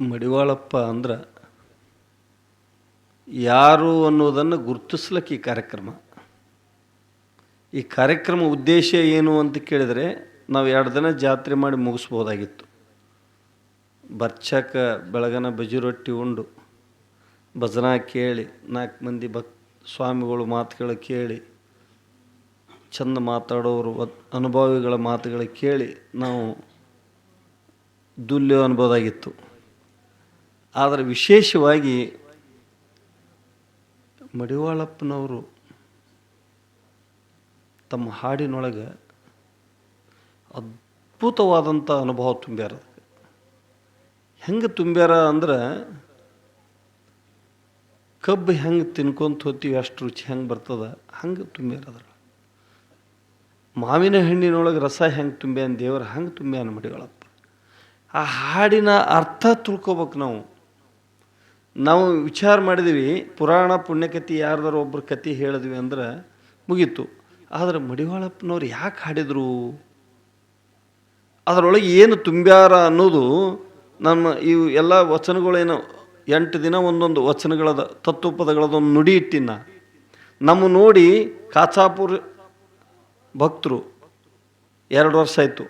ಮಡಿವಾಳಪ್ಪ ಅಂದ್ರೆ ಯಾರು ಅನ್ನೋದನ್ನು ಗುರುತಿಸ್ಲಿಕ್ಕೆ ಈ ಕಾರ್ಯಕ್ರಮ. ಈ ಕಾರ್ಯಕ್ರಮ ಉದ್ದೇಶ ಏನು ಅಂತ ಕೇಳಿದರೆ ನಾವು ಎರಡು ದಿನ ಜಾತ್ರೆ ಮಾಡಿ ಮುಗಿಸ್ಬೋದಾಗಿತ್ತು. ಬರ್ಚಕ ಬೆಳಗನ ಬಜಿ ರೊಟ್ಟಿ ಉಂಡು. ಭಜನಾ ಕೇಳಿ ನಾಲ್ಕು ಮಂದಿ ಭಕ್, ಸ್ವಾಮಿಗಳು ಮಾತುಗಳು ಕೇಳಿ, ಚಂದ ಮಾತಾಡೋರು ಅನುಭವಿಗಳ ಮಾತುಗಳು ಕೇಳಿ ನಾವು ದುಲ್ಯ ಅನ್ಬೋದಾಗಿತ್ತು. ಆದರೆ ವಿಶೇಷವಾಗಿ ಮಡಿವಾಳಪ್ಪನವರು ತಮ್ಮ ಹಾಡಿನೊಳಗೆ ಅದ್ಭುತವಾದಂಥ ಅನುಭವ ತುಂಬ್ಯಾರ. ಹೆಂಗೆ ತುಂಬ್ಯಾರ ಅಂದ್ರೆ ಕಬ್ಬು ಹೆಂಗೆ ತಿನ್ಕೊಂತ ಹೋಗ್ತೀವಿ ಅಷ್ಟು ರುಚಿ ಹೆಂಗೆ ಬರ್ತದ, ಹಂಗೆ ತುಂಬ್ಯಾರ ಅದ್ರ ಮಾವಿನ ಹಣ್ಣಿನೊಳಗೆ ರಸ ಹೆಂಗೆ ತುಂಬ್ಯಾನ, ದೇವರು ಹಂಗೆ ತುಂಬ್ಯಾನ ಮಡಿಗಳಪ್ಪ ಆ ಹಾಡಿನ ಅರ್ಥ ತಿಳ್ಕೊಬೇಕು ನಾವು. ನಾವು ವಿಚಾರ ಮಾಡಿದ್ವಿ, ಪುರಾಣ ಪುಣ್ಯಕಥೆ ಯಾರ್ದಾರು ಒಬ್ಬರು ಕತೆ ಹೇಳಿದ್ವಿ ಅಂದ್ರೆ ಮುಗೀತು. ಆದರೆ ಮಡಿವಾಳಪ್ಪನವ್ರು ಯಾಕೆ ಹಾಡಿದರು? ಅದರೊಳಗೆ ಏನು ತುಂಬ್ಯಾರ ಅನ್ನೋದು ನಮ್ಮ ಇವು ಎಲ್ಲ ವಚನಗಳೇನು ಎಂಟು ದಿನ ಒಂದೊಂದು ವಚನಗಳದ ತತ್ವಪದಗಳದೊಂದು ನುಡಿ ಇಟ್ಟಿನ. ನಮ್ಮ ನೋಡಿ ಕಾಚಾಪುರ ಭಕ್ತರು ಎರಡು ವರ್ಷ ಆಯಿತು.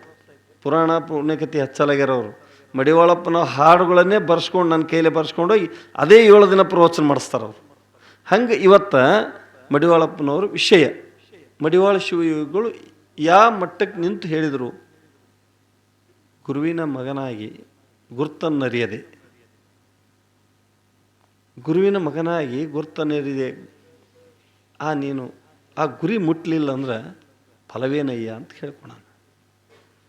ಪುರಾಣ ಪುಣ್ಯಕಥೆ ಹಚ್ಚಲಾಗ್ಯಾರವರು ಮಡಿವಾಳಪ್ಪನ ಹಾಡುಗಳನ್ನೇ ಬರ್ಸ್ಕೊಂಡು ನನ್ನ ಕೈಲೇ ಬರ್ಸ್ಕೊಂಡು ಅದೇ ಏಳು ದಿನ ಪ್ರವಚನ ಮಾಡಿಸ್ತಾರೆ ಅವರು. ಹಂಗೆ ಇವತ್ತು ಮಡಿವಾಳಪ್ಪನವರು ವಿಷಯ. ಮಡಿವಾಳ ಶಿವಯೋಗಿಗಳು ಯಾವ ಮಟ್ಟಕ್ಕೆ ನಿಂತು ಹೇಳಿದರು, ಗುರುವಿನ ಮಗನಾಗಿ ಗುರ್ತನ್ನರಿಯದೆ ಗುರುವಿನ ಮಗನಾಗಿ ಗುರ್ತನ್ನರಿದೆ ಆ ನೀನು, ಆ ಗುರಿ ಮುಟ್ಟಲಿಲ್ಲ ಅಂದ್ರೆ ಫಲವೇನಯ್ಯ ಅಂತ ಹೇಳ್ಕೊಳ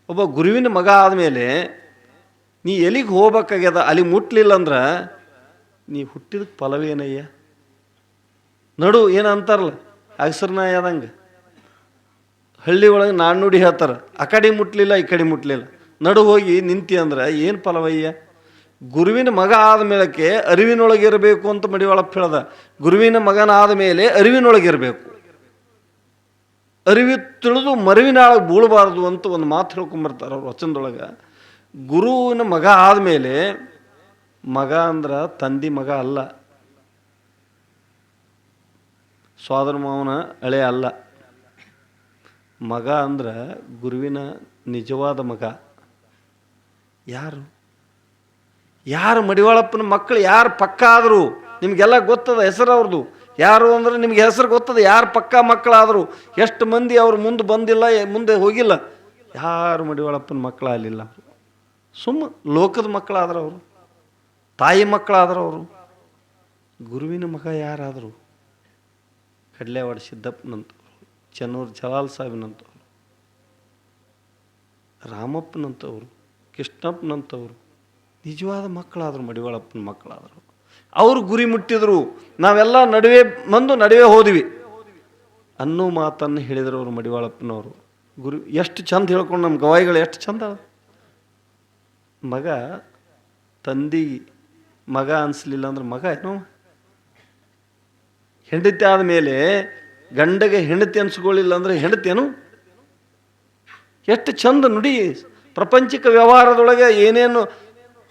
ಒಬ್ಬ ಗುರುವಿನ ಮಗ ಆದಮೇಲೆ ನೀ ಎಲ್ಲಿಗೆ ಹೋಗ್ಬೇಕಾಗ್ಯದ, ಅಲ್ಲಿ ಮುಟ್ಲಿಲ್ಲ ಅಂದ್ರೆ ನೀ ಹುಟ್ಟಿದ ಫಲವೇನಯ್ಯ ನಡು ಏನು ಅಂತಾರಲ್ಲ ಅಗಸರ್ನಾಯದಂಗೆ ಹಳ್ಳಿ ಒಳಗೆ ನಾಣ್ಣುಡಿ ಹೇಳ್ತಾರೆ, ಆ ಕಡೆ ಮುಟ್ಲಿಲ್ಲ, ಈ ಕಡೆ ಮುಟ್ಲಿಲ್ಲ. ನಡು ಹೋಗಿ ನಿಂತಿ ಅಂದ್ರೆ ಏನು ಫಲವಯ್ಯ? ಗುರುವಿನ ಮಗ ಆದ ಮೇಲಕ್ಕೆ ಅರಿವಿನೊಳಗೆ ಇರಬೇಕು ಅಂತ ಮಡಿವಾಳಪ್ಪ ಹೇಳ್ದ. ಗುರುವಿನ ಮಗನ ಆದ ಮೇಲೆ ಅರಿವಿನೊಳಗೆ ಇರಬೇಕು. ಅರಿವಿ ತಿಳಿದು ಮರುವಿನಾಳಗೆ ಬೀಳಬಾರ್ದು ಅಂತ ಒಂದು ಮಾತು ಹೇಳ್ಕೊಂಬರ್ತಾರೆ ಅವ್ರು ವಚನದೊಳಗೆ. ಗುರುವಿನ ಮಗ ಆದಮೇಲೆ ಮಗ ಅಂದ್ರೆ ತಂದಿ ಮಗ ಅಲ್ಲ. ಸ್ವಾದರ ಮಾವನ ಅಳೆ ಅಲ್ಲ. ಮಗ ಅಂದ್ರೆ ಗುರುವಿನ ನಿಜವಾದ ಮಗ. ಯಾರು? ಯಾರು ಮಡಿವಾಳಪ್ಪನ ಮಕ್ಕಳು ಯಾರು ಪಕ್ಕ ಆದರು? ನಿಮಗೆಲ್ಲ ಗೊತ್ತದ ಹೆಸರು ಅವ್ರದ್ದು ಯಾರು ಅಂದ್ರೆ ನಿಮ್ಗೆ ಹೆಸರು ಗೊತ್ತದ ಯಾರು ಪಕ್ಕ ಮಕ್ಕಳಾದರು? ಎಷ್ಟು ಮಂದಿ ಅವ್ರು ಮುಂದೆ ಬಂದಿಲ್ಲ, ಮುಂದೆ ಹೋಗಿಲ್ಲ? ಯಾರು ಮಡಿವಾಳಪ್ಪನ ಮಕ್ಕಳಾಗಲಿಲ್ಲ. ಸುಮ್ಮ ಲೋಕದ ಮಕ್ಕಳಾದ್ರೆ ಅವರು, ತಾಯಿ ಮಕ್ಕಳಾದ್ರೆ ಅವರು, ಗುರುವಿನ ಮಗ ಯಾರಾದರು, ಕಡ್ಲೆವಾಡ ಸಿದ್ದಪ್ಪನಂತವ್ರು, ಚನ್ನೂರು ಜಲಾಲ್ ಸಾಹೇಬನಂತವ್ರು ರಾಮಪ್ಪನಂತವ್ರು, ಕೃಷ್ಣಪ್ಪನಂತವ್ರು, ನಿಜವಾದ ಮಕ್ಕಳಾದರು, ಮಡಿವಾಳಪ್ಪನ ಮಕ್ಕಳಾದರು. ಅವರು ಗುರಿ ಮುಟ್ಟಿದ್ರು, ನಾವೆಲ್ಲ ನಡುವೆ ಬಂದು ನಡುವೆ ಹೋದ್ವಿ. ಅನ್ನೋ ಮಾತನ್ನು ಹೇಳಿದರು ಅವರು ಮಡಿವಾಳಪ್ಪನವರು. ಗುರು, ಎಷ್ಟು ಚಂದ ಹೇಳ್ಕೊಂಡು ನಮ್ಮ ಗವಾಯಿಗಳು ಎಷ್ಟು ಚಂದ. ಮಗ, ತಂದಿ ಮಗ ಅನಿಸ್ಲಿಲ್ಲ ಅಂದ್ರೆ ಮಗ ಏನೋ? ಹೆಂಡತಿ ಆದಮೇಲೆ ಗಂಡಗೆ ಹೆಂಡತಿ ಅನ್ಸ್ಕೊಳ್ಳಿಲ್ಲ ಅಂದ್ರೆ ಹೆಂಡತಿಯೇನು ಎಷ್ಟು ಚಂದ ನುಡಿ ಪ್ರಪಂಚಿಕ ವ್ಯವಹಾರದೊಳಗೆ ಏನೇನು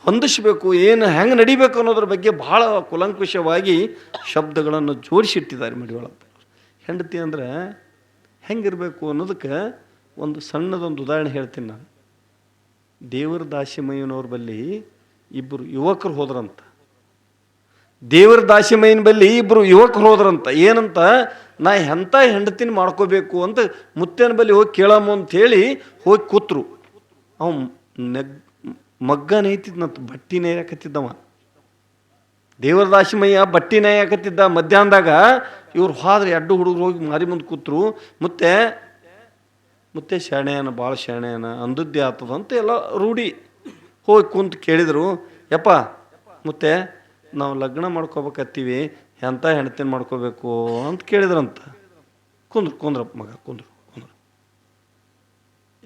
ಹೊಂದಿಸಬೇಕು, ಏನು ಹೆಂಗೆ ನಡಿಬೇಕು ಅನ್ನೋದ್ರ ಬಗ್ಗೆ ಭಾಳ ಕುಲಂಕುಷವಾಗಿ ಶಬ್ದಗಳನ್ನು ಜೋಡಿಸಿಟ್ಟಿದ್ದಾರೆ ಮಡಿವಾಳಪ್ಪ ಹೆಂಡತಿ ಅಂದ್ರೆ ಹೆಂಗಿರಬೇಕು ಅನ್ನೋದಕ್ಕೆ ಒಂದು ಸಣ್ಣದೊಂದು ಉದಾಹರಣೆ ಹೇಳ್ತೀನಿ ನಾನು. ದೇವರ ದಾಸಿಮಯ್ಯನವ್ರ ಬಲ್ಲಿ ಇಬ್ಬರು ಯುವಕರು ಹೋದ್ರಂತ. ದೇವರ ದಾಸಿಮಯ್ಯನ ಬಲ್ಲಿ ಇಬ್ಬರು ಯುವಕರು ಹೋದ್ರಂತ. ಏನಂತ? ನಾ ಎಂಥ ಹೆಂಡತಿನ ಮಾಡ್ಕೋಬೇಕು ಅಂತ ಮುತ್ತೇನ ಬಳಿ ಹೋಗಿ ಕೇಳಮ್ಮ ಅಂತ ಹೇಳಿ ಹೋಗಿ ಕೂತ್ರು. ಅವ ನೆಗ್ ಮಗ್ಗ ನೇಯ್ತಿದ್ನಂತ ಬಟ್ಟಿ ನೇಯಕತ್ತಿದ್ದವ. ದೇವರ ದಾಸಿಮಯ್ಯ ಬಟ್ಟಿ ನೇಯಕತ್ತಿದ್ದ ಮಧ್ಯಾಹ್ನದಾಗ ಇವ್ರು ಹೋದ್ರೆ ಎರಡು ಹುಡುಗರು ಹೋಗಿ ಮಾರಿ ಮುಂದೆ ಕೂತ್ರು. ಮತ್ತೆ ಮತ್ತೆ ಶಾಣೆಯನ ಭಾಳ ಶಾಣೆಯನ ಅಂದದ್ದೇ ಆಗ್ತದ ಅಂತ ಎಲ್ಲ ರೂಢಿ ಹೋಗಿ ಕುಂತು ಕೇಳಿದರು. ಯಪ್ಪ, ಮತ್ತೆ, ನಾವು ಲಗ್ನ ಮಾಡ್ಕೋಬೇಕತ್ತೀವಿ ಎಂಥ ಹೆಣ್ತಿನ ಮಾಡ್ಕೋಬೇಕು ಅಂತ ಕೇಳಿದ್ರಂತ. ಕುಂದ್ರು ಕುಂದ್ರಪ್ಪ ಮಗ, ಕುಂದ್ರು ಕುಂದ್ರು.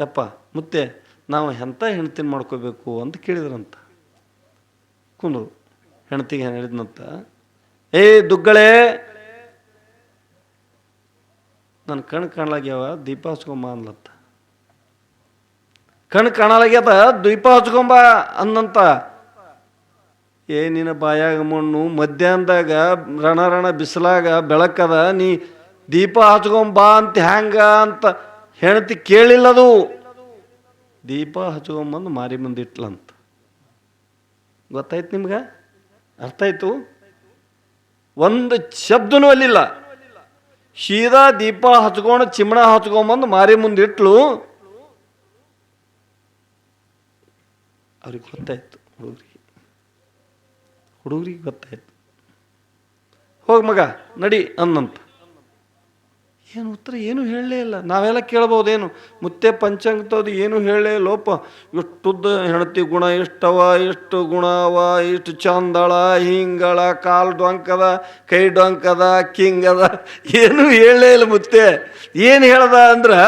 ಯಪ್ಪ, ಮತ್ತೆ, ನಾವು ಎಂಥ ಹೆಣ್ತಿನ ಮಾಡ್ಕೋಬೇಕು ಅಂತ ಕೇಳಿದ್ರಂತ. ಕುಂದ್ರು ಹೆಣ್ತಿಗೆ ಹೇಳಿದ್ನಂತ. ಏ, ದುಗ್ಗಳೆ ನನ್ನ ಕಣ್ಣು ಕಾಣಲಾಗ್ಯಾವ, ದೀಪ ಹಚ್ಕೊಂಬ ಅನ್ಲತ್ತ ಕಣ್ಣು ಕಾಣಲಾಗ್ಯದ, ದೀಪ ಹಚ್ಕೊಂಬ ಅಂದಂತ. ಏ, ನಿನ್ನ ಬಾಯಾಗ ಮಣ್ಣು, ಮಧ್ಯಾಹ್ನದಾಗ ರಣ ರಣ ಬಿಸಿಲಾಗ ಬೆಳಕದ, ನೀ ದೀಪ ಹಚ್ಕೊಂಬಾ ಅಂತ ಹ್ಯಾಂಗ ಅಂತ ಹೆಣತಿ ಕೇಳಿಲ್ಲದು. ದೀಪ ಹಚ್ಕೊಂಬಂದು ಮಾರಿ ಮುಂದಿಟ್ಲಂತ ಗೊತ್ತಾಯ್ತು ನಿಮ್ಗೆ? ಅರ್ಥ ಆಯ್ತು? ಒಂದು ಶಬ್ದನೂ ಅಲ್ಲಿಲ್ಲ. ಸೀದಾ ದೀಪ ಹಚ್ಕೊಂಡು ಚಿಮಣ ಹಚ್ಕೊಂಬಂದು ಮಾರಿ ಮುಂದೆ ಇಟ್ಲು ಅವ್ರಿಗೆ ಗೊತ್ತಾಯ್ತು ಹುಡುಗರಿಗೆ. ಹುಡುಗರಿಗೆ ಗೊತ್ತಾಯ್ತು. ಹೋಗಿ ಮಗ, ನಡಿ ಅನ್ನಂತ. ಏನು ಉತ್ತರ ಏನು ಹೇಳಲೇ ಇಲ್ಲ. ನಾವೆಲ್ಲ ಕೇಳ್ಬೋದೇನು? ಮುತ್ತೆ ಪಂಚಾಂಗತವ್ದು ಏನು ಹೇಳಲೇ ಲೋಪ, ಎಷ್ಟುದ್ದ ಹೆಣತಿ ಗುಣ ಇಷ್ಟವ ಎಷ್ಟು ಗುಣ ಅವ ಎಷ್ಟು ಚಂದಳ, ಹಿಂಗಳ, ಕಾಲು ಡೊಂಕದ, ಕೈ ಡೊಂಕದ, ಕಿಂಗದ, ಏನು ಹೇಳಲೇ ಇಲ್ಲ ಮುತ್ತೆ. ಏನು ಹೇಳ್ದ ಅಂದ್ರೆ,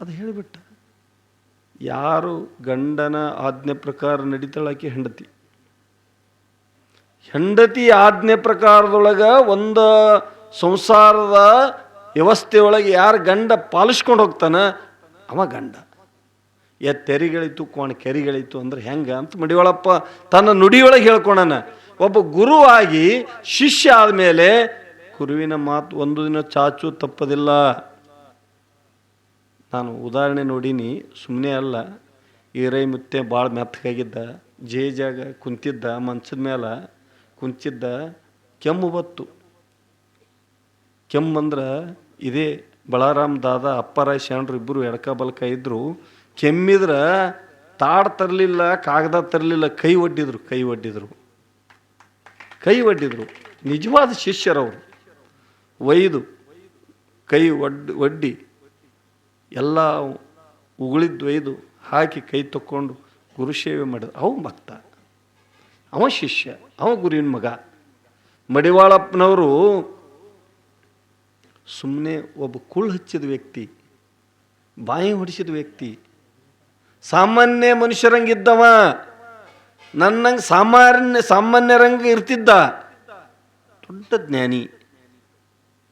ಅದು ಹೇಳಿಬಿಟ್ಟ. ಯಾರು ಗಂಡನ ಆಜ್ಞೆ ಪ್ರಕಾರ ನಡೀತಾಳಾಕಿ ಹೆಂಡತಿ? ಹೆಂಡತಿ ಆಜ್ಞೆ ಪ್ರಕಾರದೊಳಗ ಒಂದು ಸಂಸಾರದ ವ್ಯವಸ್ಥೆಯೊಳಗೆ ಯಾರು ಗಂಡ ಪಾಲಿಸ್ಕೊಂಡು ಹೋಗ್ತಾನ? ಅವ ಗಂಡ. ಎತ್ತೆರಿಗಳಿತ್ತು ಕೋಣ ಕೆರಿಗಳಿತು ಅಂದ್ರೆ ಹೆಂಗ ಅಂತ ಮಡಿಯೊಳಪ್ಪ ತನ್ನ ನುಡಿಯೊಳಗೆ ಹೇಳ್ಕೊಣನ ಒಬ್ಬ ಗುರುವಾಗಿ ಶಿಷ್ಯ ಆದಮೇಲೆ ಗುರುವಿನ ಮಾತು ಒಂದು ದಿನ ಚಾಚು ತಪ್ಪದಿಲ್ಲ. ನಾನು ಉದಾಹರಣೆ ನೋಡೀನಿ ಸುಮ್ಮನೆ ಅಲ್ಲ. ಈರೈ ಮುತ್ತೆ ಭಾಳ ಮೆತ್ತಗಾಗಿದ್ದ, ಜೇಜಾಗ ಕುಂತಿದ್ದ, ಮಂಚದ ಮೇಲೆ ಕುಂತಿದ್ದ ಕೆಮ್ಮು ಬತ್ತು ಕೆಮ್ಮಂದ್ರೆ ಇದೇ ಬಳಾರಾಮ್ ದಾದ, ಅಪ್ಪರಾಯ್ ಶರಣರು ಇಬ್ಬರು ಎಡಕ ಬಲಕ ಇದ್ದರು ಕೆಮ್ಮಿದ್ರೆ ತಾಡ್ ತರಲಿಲ್ಲ, ಕಾಗದ ತರಲಿಲ್ಲ, ಕೈ ಒಡ್ಡಿದ್ರು ಕೈ ಒಡ್ಡಿದ್ರು. ಕೈ ಒಡ್ಡಿದ್ರು. ನಿಜವಾದ ಶಿಷ್ಯರವರು ಒಯ್ದು, ಕೈ ಒಡ್, ಒಡ್ಡಿ, ಎಲ್ಲ ಉಗುಳಿದ್ದು ಒಯ್ದು ಹಾಕಿ ಕೈ ತಕ್ಕೊಂಡು ಗುರುಸೇವೆ ಮಾಡಿದ ಅವ ಭಕ್ತ. ಅವ ಶಿಷ್ಯ. ಅವ ಗುರುವಿನ ಮಗ. ಮಡಿವಾಳಪ್ಪನವರು ಸುಮ್ಮನೆ ಒಬ್ಬ ಕುಳ್ಳು ಹಚ್ಚಿದ ವ್ಯಕ್ತಿ, ಬಾಯಿ ಹೊಡಿಸಿದ ವ್ಯಕ್ತಿ, ಸಾಮಾನ್ಯ ಮನುಷ್ಯರಂಗಿದ್ದವ, ನನ್ನಂಗೆ ಸಾಮಾನ್ಯ, ಸಾಮಾನ್ಯರಂಗೆ ಇರ್ತಿದ್ದ ದೊಡ್ಡ ಜ್ಞಾನಿ,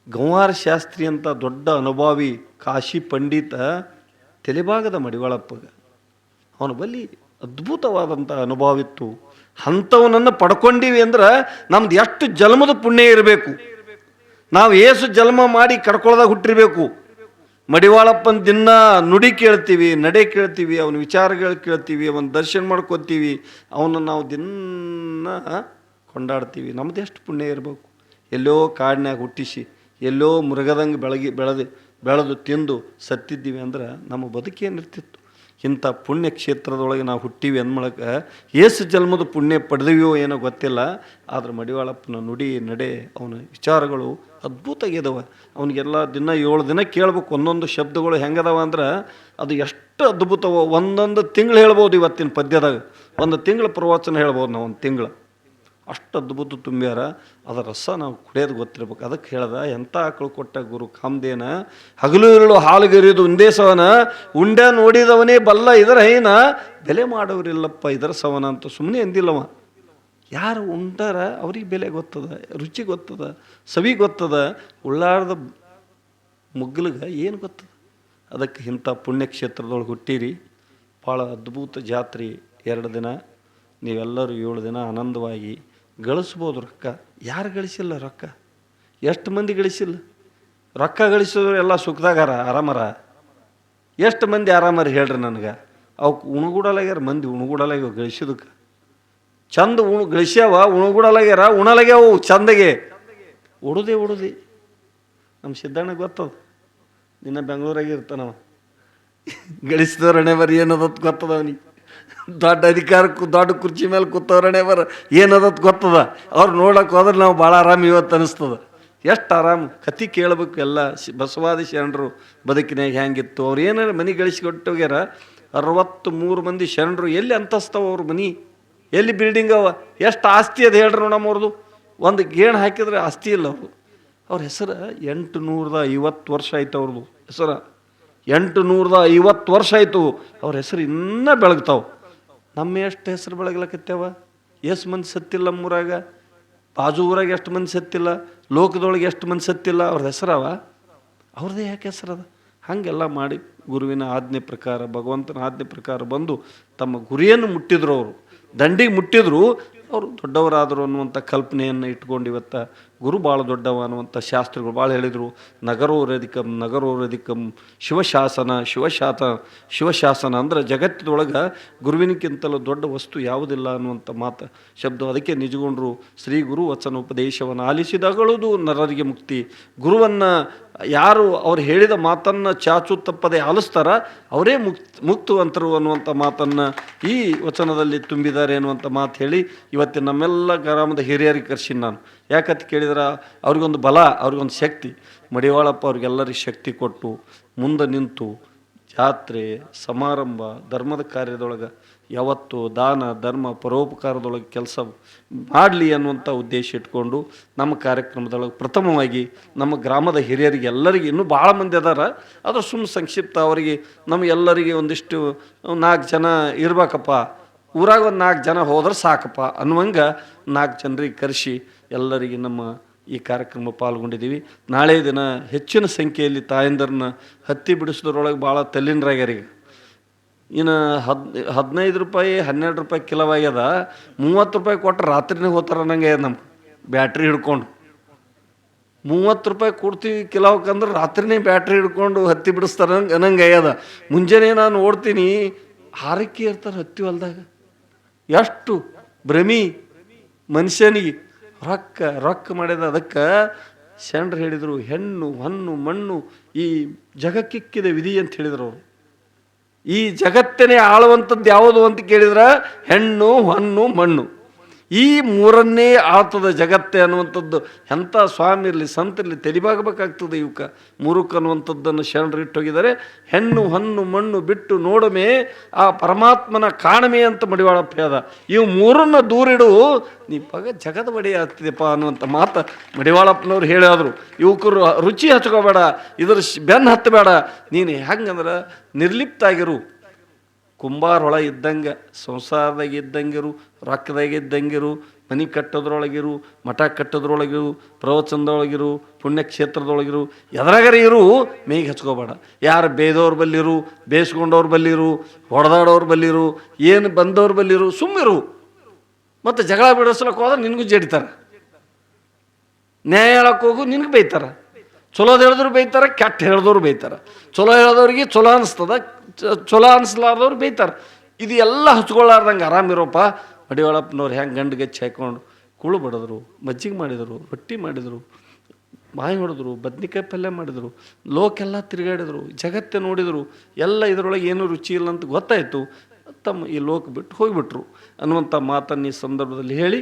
ಗಂವಾರ ಶಾಸ್ತ್ರಿ ಅಂತ ದೊಡ್ಡ ಅನುಭಾವಿ ಕಾಶಿ ಪಂಡಿತ ತಲೆಭಾಗದ ಮಡಿವಾಳಪ್ಪಗ. ಅವನ ಬಳಿ ಅದ್ಭುತವಾದಂಥ ಅನುಭವ ಇತ್ತು ಅಂಥವನನ್ನು ಪಡ್ಕೊಂಡಿವಿ ಅಂದ್ರೆ ನಮ್ದು ಎಷ್ಟು ಜನ್ಮದ ಪುಣ್ಯ ಇರಬೇಕು. ನಾವು ಏಸು ಜನ್ಮ ಮಾಡಿ ಕಡ್ಕೊಳ್ದಾಗ ಹುಟ್ಟಿರ್ಬೇಕು. ಮಡಿವಾಳಪ್ಪನ ದಿನ ನುಡಿ ಕೇಳ್ತೀವಿ, ನಡೆ ಕೇಳ್ತೀವಿ, ಅವನ ವಿಚಾರಗಳು ಕೇಳ್ತೀವಿ, ಅವನ ದರ್ಶನ ಮಾಡ್ಕೋತೀವಿ, ಅವನ್ನ ನಾವು ದಿನ ಕೊಂಡಾಡ್ತೀವಿ. ನಮ್ದು ಎಷ್ಟು ಪುಣ್ಯ ಇರಬೇಕು. ಎಲ್ಲೋ ಕಾಡಿನಾಗ ಹುಟ್ಟಿಸಿ, ಎಲ್ಲೋ ಮೃಗದಂಗೆ ಬೆಳಗಿ, ಬೆಳೆದು ಬೆಳೆದು ತಿಂದು ಸತ್ತಿದ್ದೀವಿ ಅಂದ್ರೆ ನಮ್ಮ ಬದುಕೇನಿರ್ತಿತ್ತು ಇಂಥ ಪುಣ್ಯ ಕ್ಷೇತ್ರದೊಳಗೆ ನಾವು ಹುಟ್ಟಿವಿ ಅಂದ್ಮಳಕ ಏಸು ಜನ್ಮದ ಪುಣ್ಯ ಪಡೆದಿವೋ ಏನೋ ಗೊತ್ತಿಲ್ಲ. ಆದರೆ ಮಡಿವಾಳಪ್ಪನ ನುಡಿ, ನಡೆ, ಅವನ ವಿಚಾರಗಳು ಅದ್ಭುತ ಆಗಿದಾವ ಅವನಿಗೆಲ್ಲ ದಿನ ಏಳು ದಿನ ಕೇಳ್ಬೇಕು, ಒಂದೊಂದು ಶಬ್ದಗಳು ಹೆಂಗದವ ಅಂದ್ರೆ ಅದು ಎಷ್ಟು ಅದ್ಭುತವ, ಒಂದೊಂದು ತಿಂಗಳು ಹೇಳ್ಬೋದು ಇವತ್ತಿನ ಪದ್ಯದಾಗ. ಒಂದು ತಿಂಗಳ ಪ್ರವಚನ ಹೇಳ್ಬೋದು ನಾವು, ಒಂದು ತಿಂಗಳು. ಅಷ್ಟು ಅದ್ಭುತ ತುಂಬ್ಯಾರ ಅದರ ರಸ ನಾವು ಕುಡಿಯೋದು ಗೊತ್ತಿರ್ಬೇಕು. ಅದಕ್ಕೆ ಹೇಳ್ದೆ ಎಂಥ ಆಕಳು ಕೊಟ್ಟ ಗುರು ಕಾಮದೇನ, ಹಗಲು ಇರಳು ಒಂದೇ ಸವನ ಉಂಡೆ ನೋಡಿದವನೇ ಬಲ್ಲ ಇದರ ಹೈನ, ಬೆಲೆ ಮಾಡೋರಿಲ್ಲಪ್ಪ ಇದರ ಸವನ ಅಂತ ಸುಮ್ಮನೆ ಎಂದಿಲ್ಲವ ಯಾರು ಉಂಟಾರ ಅವ್ರಿಗೆ ಬೆಲೆ ಗೊತ್ತದ, ರುಚಿ ಗೊತ್ತದ, ಸವಿ ಗೊತ್ತದ, ಉಳ್ಳಾರ್ದ ಮುಗ್ಲಿಗೆ ಏನು ಗೊತ್ತದ? ಅದಕ್ಕೆ ಇಂಥ ಪುಣ್ಯಕ್ಷೇತ್ರದೊಳಗೆ ಹುಟ್ಟಿರಿ. ಭಾಳ ಅದ್ಭುತ ಜಾತ್ರೆ. ಎರಡು ದಿನ, ನೀವೆಲ್ಲರೂ ಏಳು ದಿನ ಆನಂದವಾಗಿ ಗಳಿಸ್ಬೋದು ರೊಕ್ಕ. ಯಾರು ಗಳಿಸಿಲ್ಲ ರೊಕ್ಕ? ಎಷ್ಟು ಮಂದಿ ಗಳಿಸಿಲ್ಲ? ರೊಕ್ಕ ಗಳಿಸಿದ್ರು ಎಲ್ಲ ಸುಖದಾಗಾರ, ಆರಾಮರ? ಎಷ್ಟು ಮಂದಿ ಆರಾಮರ ಹೇಳ್ರಿ ನನಗೆ? ಅವಕ್ಕೆ ಉಣುಗೂಡಲಾಗ್ಯಾರ, ಮಂದಿ ಉಣಗುಡಲಾಗ್ಯಾವ ಗಳಿಸಿದಕ್ಕೆ. ಚಂದ ಉಣು ಗಳಿಸ್ಯಾವ ಉಣಗುಡಲಾಗ್ಯಾರ ಉಣಲಾಗ್ಯಾವು ಚಂದಗೆ. ಉಡುದೆ ಉಡುದಿ. ನಮ್ಮ ಸಿದ್ದಣ್ಣ ಗೊತ್ತದ. ನಿನ್ನ ಬೆಂಗಳೂರಾಗೆ ಇರ್ತಾನವ. ಗಳಿಸಿದವರಣೆ ಬರ ಏನದತ್ ಗೊತ್ತದ ಅವನಿಗೆ? ದೊಡ್ಡ ಅಧಿಕಾರಕ್ಕೂ ದೊಡ್ಡ ಕುರ್ಚಿ ಮೇಲೆ ಕೂತವ್ರ ಬರ ಏನದತ್ ಗೊತ್ತದ? ಅವ್ರು ನೋಡಕ್ಕೆ ಹೋದ್ರೆ ನಾವು ಭಾಳ ಆರಾಮ ಇವತ್ತು ಅನಿಸ್ತದ. ಎಷ್ಟು ಆರಾಮ್? ಕತಿ ಕೇಳಬೇಕು ಎಲ್ಲ ಬಸವಾದಿ ಶರಣರು ಬದುಕಿನಾಗ ಹೆಂಗಿತ್ತು ಅವ್ರು ಏನಾರ ಮನೆ ಗಳಿಸಿಕೊಟ್ಟೋಗ್ಯಾರ, ಅರವತ್ತು ಮೂರು ಮಂದಿ ಶರಣರು ಎಲ್ಲಿ ಅಂತಸ್ತವ ಅವ್ರ ಮನೆ? ಎಲ್ಲಿ ಬಿಲ್ಡಿಂಗ್ ಅವ? ಎಷ್ಟು ಆಸ್ತಿ ಅದು ಹೇಳ್ರಿ ನೋಡಮ್ಮ ಅವ್ರದ್ದು ಒಂದು ಗೇಣು ಹಾಕಿದ್ರೆ ಆಸ್ತಿ ಇಲ್ಲ ಅವರು ಅವ್ರ ಹೆಸರು ಎಂಟು ನೂರದ ಐವತ್ತು ವರ್ಷ ಆಯ್ತು ಅವ್ರದ್ದು ಹೆಸರು. ಎಂಟು ನೂರದ ಐವತ್ತು ವರ್ಷ ಆಯಿತು. ಅವ್ರ ಹೆಸರು ಇನ್ನೂ ಬೆಳಗ್ತಾವೆ. ನಮ್ಮ ಎಷ್ಟು ಹೆಸರು ಬೆಳಗ್ಲಕತ್ತೇವ? ಎಷ್ಟು ಮಂದಿ ಸತ್ತಿಲ್ಲ ನಮ್ಮೂರಾಗ? ಬಾಜು ಊರಾಗ ಎಷ್ಟು ಮಂದಿ ಸತ್ತಿಲ್ಲ? ಲೋಕದೊಳಗೆ ಎಷ್ಟು ಮಂದಿ ಸತ್ತಿಲ್ಲ? ಅವ್ರದ್ದು ಹೆಸರವ ಅವ್ರದ್ದೇ ಯಾಕೆ ಹೆಸರದ ಹಾಗೆಲ್ಲ ಮಾಡಿ ಗುರುವಿನ ಆಜ್ಞೆ ಪ್ರಕಾರ, ಭಗವಂತನ ಆಜ್ಞೆ ಪ್ರಕಾರ ಬಂದು ತಮ್ಮ ಗುರಿಯನ್ನು ಮುಟ್ಟಿದ್ರು ಅವರು. ದಂಡಿಗೆ ಮುಟ್ಟಿದ್ರು, ಅವರು ದೊಡ್ಡವರಾದರು ಅನ್ನುವಂಥ ಕಲ್ಪನೆಯನ್ನು ಇಟ್ಕೊಂಡು ಇವತ್ತು ಗುರು ಭಾಳ ದೊಡ್ಡವ ಅನ್ನುವಂಥ ಶಾಸ್ತ್ರಗಳು ಭಾಳ ಹೇಳಿದರು. ನಗರೋರಧಿಕಂ ನಗರೋರಧಿಕಂ, ಶಿವಶಾಸನ, ಶಿವಶಾತ, ಶಿವಶಾಸನ ಅಂದರೆ ಜಗತ್ತಿನೊಳಗೆ ಗುರುವಿನಕ್ಕಿಂತಲೂ ದೊಡ್ಡ ವಸ್ತು ಯಾವುದಿಲ್ಲ ಅನ್ನುವಂಥ ಮಾತು, ಶಬ್ದ ಅದಕ್ಕೆ ನಿಜಗೊಂಡರು ಶ್ರೀ ಗುರು ವಚನ ಉಪದೇಶವನ್ನು ಆಲಿಸಿದಗಳದು ನರರಿಗೆ ಮುಕ್ತಿ. ಗುರುವನ್ನು ಯಾರು ಅವ್ರು ಹೇಳಿದ ಮಾತನ್ನು ಚಾಚು ತಪ್ಪದೆ ಆಲಿಸ್ತಾರ, ಅವರೇ ಮುಕ್ತ ಮುಕ್ತವಂತರು ಅನ್ನುವಂಥ ಮಾತನ್ನು ಈ ವಚನದಲ್ಲಿ ತುಂಬಿದ್ದಾರೆ ಅನ್ನುವಂಥ ಮಾತು ಹೇಳಿ ಇವತ್ತಿನ ನಮ್ಮೆಲ್ಲ ಗ್ರಾಮದ ಹಿರಿಯರಿಗೆ ಕರ್ಸಿನಿ ನಾನು. ಯಾಕಂತ ಕೇಳಿದ್ರೆ, ಅವ್ರಿಗೊಂದು ಬಲ, ಅವ್ರಿಗೊಂದು ಶಕ್ತಿ. ಮಡಿವಾಳಪ್ಪ ಅವ್ರಿಗೆಲ್ಲರಿಗೆ ಶಕ್ತಿ ಕೊಟ್ಟು ಮುಂದೆ ನಿಂತು ಜಾತ್ರೆ, ಸಮಾರಂಭ, ಧರ್ಮದ ಕಾರ್ಯದೊಳಗೆ ಯಾವತ್ತು ದಾನ, ಧರ್ಮ, ಪರೋಪಕಾರದೊಳಗೆ ಕೆಲಸ ಮಾಡಲಿ ಅನ್ನುವಂಥ ಉದ್ದೇಶ ಇಟ್ಕೊಂಡು ನಮ್ಮ ಕಾರ್ಯಕ್ರಮದೊಳಗೆ ಪ್ರಥಮವಾಗಿ ನಮ್ಮ ಗ್ರಾಮದ ಹಿರಿಯರಿಗೆ ಎಲ್ಲರಿಗೆ ಇನ್ನೂ ಭಾಳ ಮಂದಿ ಅದಾರ. ಅದು ಸುಮ್ಮನೆ ಸಂಕ್ಷಿಪ್ತ ಅವರಿಗೆ ನಮಗೆಲ್ಲರಿಗೆ ಒಂದಿಷ್ಟು ನಾಲ್ಕು ಜನ ಇರ್ಬೇಕಪ್ಪ. ಊರಾಗ ಒಂದು ನಾಲ್ಕು ಜನ ಹೋದ್ರೆ ಸಾಕಪ್ಪ ಅನ್ನುವಂಗ ನಾಲ್ಕು ಜನರಿಗೆ ಕರೆಸಿ ಎಲ್ಲರಿಗೆ ನಮ್ಮ ಈ ಕಾರ್ಯಕ್ರಮ ಪಾಲ್ಗೊಂಡಿದ್ದೀವಿ. ನಾಳೆ ದಿನ ಹೆಚ್ಚಿನ ಸಂಖ್ಯೆಯಲ್ಲಿ ತಾಯಂದರನ್ನ ಹತ್ತಿ ಬಿಡಿಸೋದ್ರೊಳಗೆ ಭಾಳ ತಲ್ಲೀನರಾಗ್ಯಾರ ಈಗ ಇನ್ನು ಹದ್, ಹದಿನೈದು ರೂಪಾಯಿ, ಹನ್ನೆರಡು ರೂಪಾಯಿ ಕಿಲೋ ಆಗ್ಯದ, ಮೂವತ್ತು ರೂಪಾಯಿ ಕೊಟ್ಟು ರಾತ್ರಿನೇ ಹೋತಾರ ಅನ್ನಂಗೆ ನಮ್ಮ ಬ್ಯಾಟ್ರಿ ಹಿಡ್ಕೊಂಡು. ಮೂವತ್ತು ರೂಪಾಯಿ ಕೊಡ್ತೀವಿ ಕಿಲೋಕ್ಕಂದ್ರೆ ರಾತ್ರಿನೇ ಬ್ಯಾಟ್ರಿ ಹಿಡ್ಕೊಂಡು ಹತ್ತಿ ಬಿಡಿಸ್ತಾರ ಅನ್ನಂಗೆ ಆಗ್ಯದ. ಮುಂಜಾನೆ ನಾನು ಓಡ್ತೀನಿ, ಹಾರಕ್ಕೆ ಇರ್ತಾರೆ ಹತ್ತಿ ಹೊಲ್ದಾಗ. ಎಷ್ಟು ಭ್ರಮಿ ಮನುಷ್ಯನಿಗೆ. ರೊಕ್ಕ ರೊಕ್ಕ ಮಾಡಿದ ಅದಕ್ಕೆ ಶರಣರು ಹೇಳಿದರು, ಹೆಣ್ಣು ಹಣ್ಣು ಮಣ್ಣು, ಈ ಜಗಕ್ಕಿಕ್ಕಿದ ವಿಧಿ ಅಂತ ಹೇಳಿದರು ಅವರು. ಈ ಜಗತ್ತನೇ ಆಳುವಂಥದ್ದು ಯಾವುದು ಅಂತ ಕೇಳಿದ್ರೆ ಹೆಣ್ಣು ಹಣ್ಣು ಮಣ್ಣು. ಈ ಮೂರನ್ನೇ ಆತದ ಜಗತ್ತೇ ಅನ್ನುವಂಥದ್ದು ಎಂಥ ಸ್ವಾಮಿ ಇರಲಿ, ಸಂತ ಇರಲಿ ತೆಲಿಬಾಗಬೇಕಾಗ್ತದೆ ಇವಕ. ಮೂರುಕ್ ಅನ್ನುವಂಥದ್ದನ್ನು ಶರಣರು ಇಟ್ಟೋಗಿದ್ದಾರೆ. ಹೆಣ್ಣು, ಹಣ್ಣು, ಮಣ್ಣು ಬಿಟ್ಟು ನೋಡಮೆ, ಆ ಪರಮಾತ್ಮನ ಕಾಣಮೆ ಅಂತ ಮಡಿವಾಳಪ್ಪ ಅದ ಇವು ಮೂರನ್ನು ದೂರಿಡು, ನೀ ಪಗ ಜಗದ ಬಡಿ ಆಗ್ತಿದೆಪ್ಪ ಅನ್ನುವಂಥ ಮಾತು ಮಡಿವಾಳಪ್ಪನವ್ರು ಹೇಳಿದ್ರು. ಯುವಕರು ರುಚಿ ಹಚ್ಕೋಬೇಡ, ಇದ್ರ ಬೆನ್ನು ಹತ್ತಬೇಡ. ನೀನು ಹೆಂಗಂದ್ರೆ ನಿರ್ಲಿಪ್ತ ಆಗಿರು ಕುಂಬಾರ ಹೊಳ ಇದ್ದಂಗೆ, ಸಂಸಾರದಾಗ ಇದ್ದಂಗಿರು, ರೊಕ್ಕದಾಗ ಇದ್ದಂಗಿರು, ಮನೆ ಕಟ್ಟೋದ್ರೊಳಗಿರು, ಮಠ ಕಟ್ಟೋದ್ರೊಳಗಿರು, ಪ್ರವಚನದೊಳಗಿರು, ಪುಣ್ಯಕ್ಷೇತ್ರದೊಳಗಿರು, ಎದ್ರಾಗರ ಇರು, ಮೇಗೆ ಹಚ್ಕೋಬೇಡ. ಯಾರು ಬೇದವ್ರ ಬಲ್ಲಿರು ಬೇಯಿಸ್ಕೊಂಡವ್ರ ಬಲ್ಲಿರು, ಹೊಡೆದಾಡೋರು ಬಲ್ಲಿರು, ಏನು ಬಂದವ್ರ ಬಲ್ಲಿರು, ಸುಮ್ಮಿರು. ಮತ್ತು ಜಗಳ ಬಿಡಿಸ್ಲಕ್ಕೆ ಹೋದ್ರೆ ನಿನಗೂ ಜಡಿತಾರೆ. ನ್ಯಾಯ ಹೇಳಕ್ಕೆ ಹೋಗು, ನಿನಗೆ ಬೈತಾರೆ. ಚಲೋದು ಹೇಳಿದ್ರು ಬೈತಾರೆ ಕೆಟ್ಟ ಹೇಳಿದವ್ರು ಬೈತಾರೆ ಚಲೋ ಹೇಳಿದವ್ರಿಗೆ ಚಲೋ ಅನಿಸ್ತದ ಚಲೋ ಅನಿಸ್ಲಾರ್ದವ್ರು ಬೈತಾರೆ ಇದು ಎಲ್ಲ ಹಚ್ಕೊಳ್ಳಾರ್ದಂಗೆ ಆರಾಮಿರೋಪ್ಪ ಅಡಿಯೊಳಪ್ಪನವ್ರು ಹೆಂಗೆ ಗಂಡು ಗೆಚ್ಚಿ ಹಾಕ್ಕೊಂಡು ಕುಳು ಬಡಿದ್ರು, ಮಜ್ಜಿಗೆ ಮಾಡಿದರು, ರೊಟ್ಟಿ ಮಾಡಿದರು, ಬಾಯಿ ಹೊಡೆದ್ರು, ಬದ್ನಿಕಾಯಿ ಪಲ್ಯ ಮಾಡಿದರು, ಲೋಕೆಲ್ಲ ತಿರುಗಾಡಿದರು, ಜಗತ್ತೆ ನೋಡಿದರು, ಎಲ್ಲ ಇದರೊಳಗೆ ಏನೂ ರುಚಿ ಇಲ್ಲ ಅಂತ ಗೊತ್ತಾಯಿತು. ತಮ್ಮ ಈ ಲೋಕ ಬಿಟ್ಟು ಹೋಗಿಬಿಟ್ರು. ಅನ್ನುವಂಥ ಮಾತನ್ನು ಈ ಸಂದರ್ಭದಲ್ಲಿ ಹೇಳಿ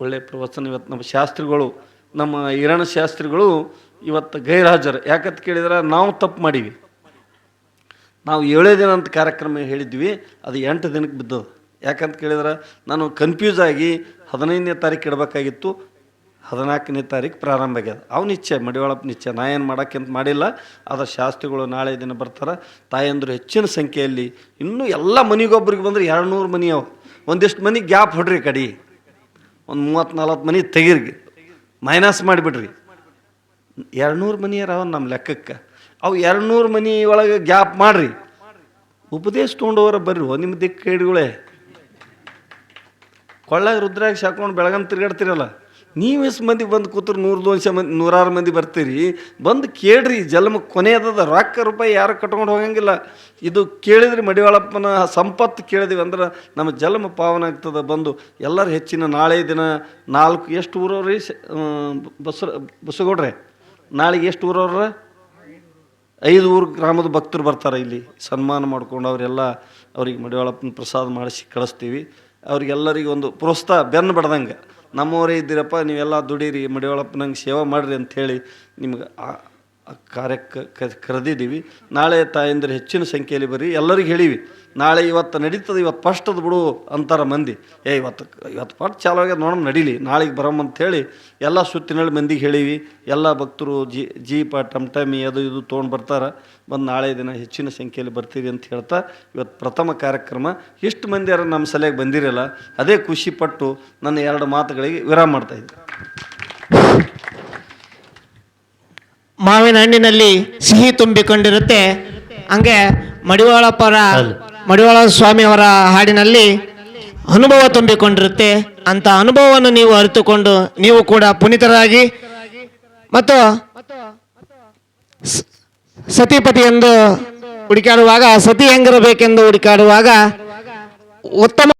ಒಳ್ಳೆಯ ಪ್ರವಚನ ಇವತ್ತು ನಮ್ಮ ಶಾಸ್ತ್ರಿಗಳು ನಮ್ಮ ಶಾಸ್ತ್ರಿಗಳು ಇವತ್ತು ಗೈರ್ಹಾಜರು. ಯಾಕಂತ ಕೇಳಿದ್ರೆ ನಾವು ತಪ್ಪು ಮಾಡೀವಿ. ನಾವು ಏಳೇ ದಿನ ಅಂತ ಕಾರ್ಯಕ್ರಮ ಹೇಳಿದ್ವಿ, ಅದು ಎಂಟು ದಿನಕ್ಕೆ ಬಿದ್ದದು ಯಾಕಂತ ಕೇಳಿದ್ರೆ ನಾನು ಕನ್ಫ್ಯೂಸ್ ಆಗಿ ಹದಿನೈದನೇ ತಾರೀಕು ಇಡಬೇಕಾಗಿತ್ತು, ಹದಿನಾಲ್ಕನೇ ತಾರೀಕು ಪ್ರಾರಂಭ ಆಗ್ಯದ. ಅವ್ನ ಇಚ್ಛೆ ಮಡಿವಾಳಪ್ಪ ಇಚ್ಛೆ ನಾ ಏನು ಮಾಡೋಕ್ಕಂತ ಮಾಡಿಲ್ಲ. ಅದರ ಶಾಸ್ತ್ರಿಗಳು ನಾಳೆ ದಿನ ಬರ್ತಾರೆ. ತಾಯಂದರು ಹೆಚ್ಚಿನ ಸಂಖ್ಯೆಯಲ್ಲಿ ಇನ್ನೂ ಎಲ್ಲ ಮನೆಗೊಬ್ರಿಗೆ ಬಂದ್ರೆ ಎರಡು ನೂರು ಮನೆ ಅವ. ಒಂದಿಷ್ಟು ಮನೆ ಗ್ಯಾಪ್ ಹೊಡ್ರಿ ಕಡಿ. ಒಂದು ಮೂವತ್ತು ನಲ್ವತ್ತು ಮನೆ ತೆಗೀರಿ. ಮೈನಸ್ ಮಾಡಿಬಿಡ್ರಿ. ಎರಡು ಮನಿ ಅವ ನಮ್ಮ ಲೆಕ್ಕಕ್ಕೆ. ಅವು ಎರಡು ಮನಿ ಒಳಗೆ ಗ್ಯಾಪ್ ಮಾಡ್ರಿ. ಉಪದೇಶ ತೊಗೊಂಡವರ ಬರ್ರಿ ನಿಮ್ಮ ದಿಕ್ಕ ಹಿಡಿಗಳೇ ಕೊಳ್ಳಾಗ ರುದ್ರಾಕ್ಷಿ ಹಾಕೊಂಡು ಬೆಳಗನ್ ತಿರ್ಗಾಡ್ತಿರಲ್ಲ, ನೀವು ಎಷ್ಟು ಮಂದಿ ಬಂದು ಕೂತ್ರು ನೂರು ದೋನ್ಶ ಮಂದಿ, ನೂರಾರು ಮಂದಿ ಬರ್ತೀರಿ. ಬಂದು ಕೇಳ್ರಿ ಜನ್ಮ ಕೊನೆ ಅದ ರೊಕ್ಕ ರೂಪಾಯಿ ಯಾರು ಕಟ್ಕೊಂಡು ಹೋಗಂಗಿಲ್ಲ. ಇದು ಕೇಳಿದ್ರಿ ಮಡಿವಾಳಪ್ಪನ ಸಂಪತ್ತು ಕೇಳಿದ್ವಿ ಅಂದ್ರೆ ನಮ್ಮ ಜನ್ಮ ಪಾವನ ಆಗ್ತದೆ ಬಂದು. ಎಲ್ಲರೂ ಹೆಚ್ಚಿನ ನಾಳೆ ದಿನ ನಾಲ್ಕು, ಎಷ್ಟು ಊರವ್ರಿ ಬಸ್ ಬಸಗೌಡ್ರೆ? ನಾಳೆಗೆ ಎಷ್ಟು ಊರವ್ರ? ಐದು ಊರು ಗ್ರಾಮದ ಭಕ್ತರು ಬರ್ತಾರೆ ಇಲ್ಲಿ. ಸನ್ಮಾನ ಮಾಡ್ಕೊಂಡು ಅವರೆಲ್ಲ ಅವ್ರಿಗೆ ಮಡಿವಾಳಪ್ಪನ ಪ್ರಸಾದ ಮಾಡಿಸಿ ಕಳಿಸ್ತೀವಿ. ಅವ್ರಿಗೆಲ್ಲರಿಗೆ ಒಂದು ಪ್ರೋತ್ಸಾಹ ಬೆನ್ನು ಬಡ್ದಂಗೆ. ನಮ್ಮವರೇ ಇದ್ದೀರಪ್ಪ, ನೀವೆಲ್ಲ ದುಡೀರಿ ಮಡಿವಾಳಪ್ಪನಂಗೆ ಸೇವೆ ಮಾಡಿರಿ ಅಂಥೇಳಿ ನಿಮ್ಗೆ ಕಾರ್ಯಕ್ಕೆ ಕರೆದಿದ್ದೀವಿ. ನಾಳೆ ತಾಯಂದ್ರೆ ಹೆಚ್ಚಿನ ಸಂಖ್ಯೆಯಲ್ಲಿ ಬರ್ರಿ. ಎಲ್ಲರಿಗೆ ಹೇಳಿವಿ. ನಾಳೆ ಇವತ್ತು ನಡೀತದೆ ಇವತ್ತು ಫಸ್ಟ್ ಅದು ಬಿಡು ಅಂತಾರೆ ಮಂದಿ. ಏ ಇವತ್ತು ಇವತ್ತು ಫಸ್ಟ್ ಚಾಲು ಆಗ್ಯದ ನೋಡಮ್ ನಡೀಲಿ. ನಾಳೆಗೆ ಬರಮ್ಮ ಅಂತ ಹೇಳಿ ಎಲ್ಲ ಸುತ್ತಿನಲ್ಲಿ ಮಂದಿಗೆ ಹೇಳಿವಿ. ಎಲ್ಲ ಭಕ್ತರು ಜಿ ಜೀಪ ಟಮ್ ಟಮಿ ಅದು ಇದು ತೊಗೊಂಡು ಬರ್ತಾರೆ. ಬಂದು ನಾಳೆ ದಿನ ಹೆಚ್ಚಿನ ಸಂಖ್ಯೆಯಲ್ಲಿ ಬರ್ತೀರಿ ಅಂತ ಹೇಳ್ತಾ ಇವತ್ತು ಪ್ರಥಮ ಕಾರ್ಯಕ್ರಮ. ಇಷ್ಟು ಮಂದಿ ಯಾರು ನಮ್ಮ ಸಲಹೆಗೆ ಬಂದಿರಲ್ಲ ಅದೇ ಖುಷಿ ಪಟ್ಟು ನನ್ನ ಎರಡು ಮಾತುಗಳಿಗೆ ವಿರಾಮ ಮಾಡ್ತಾಯಿದ್ದೆ ಮಾವಿನ ಹಣ್ಣಿನಲ್ಲಿ ಸಿಹಿ ತುಂಬಿಕೊಂಡಿರುತ್ತೆ. ಹಂಗೆ ಮಡಿವಾಳಪ್ಪರ ಮಡಿವಾಳ ಸ್ವಾಮಿ ಅವರ ಹಾಡಿನಲ್ಲಿ ಅನುಭವ ತುಂಬಿಕೊಂಡಿರುತ್ತೆ. ಅಂತ ಅನುಭವವನ್ನು ನೀವು ಅರಿತುಕೊಂಡು ನೀವು ಕೂಡ ಪುನೀತರಾಗಿ ಮತ್ತು ಸತಿಪತಿ ಎಂದು ಹುಡುಕಾಡುವಾಗ, ಸತಿ ಹೆಂಗಿರಬೇಕೆಂದು ಹುಡುಕಾಡುವಾಗ ಉತ್ತಮ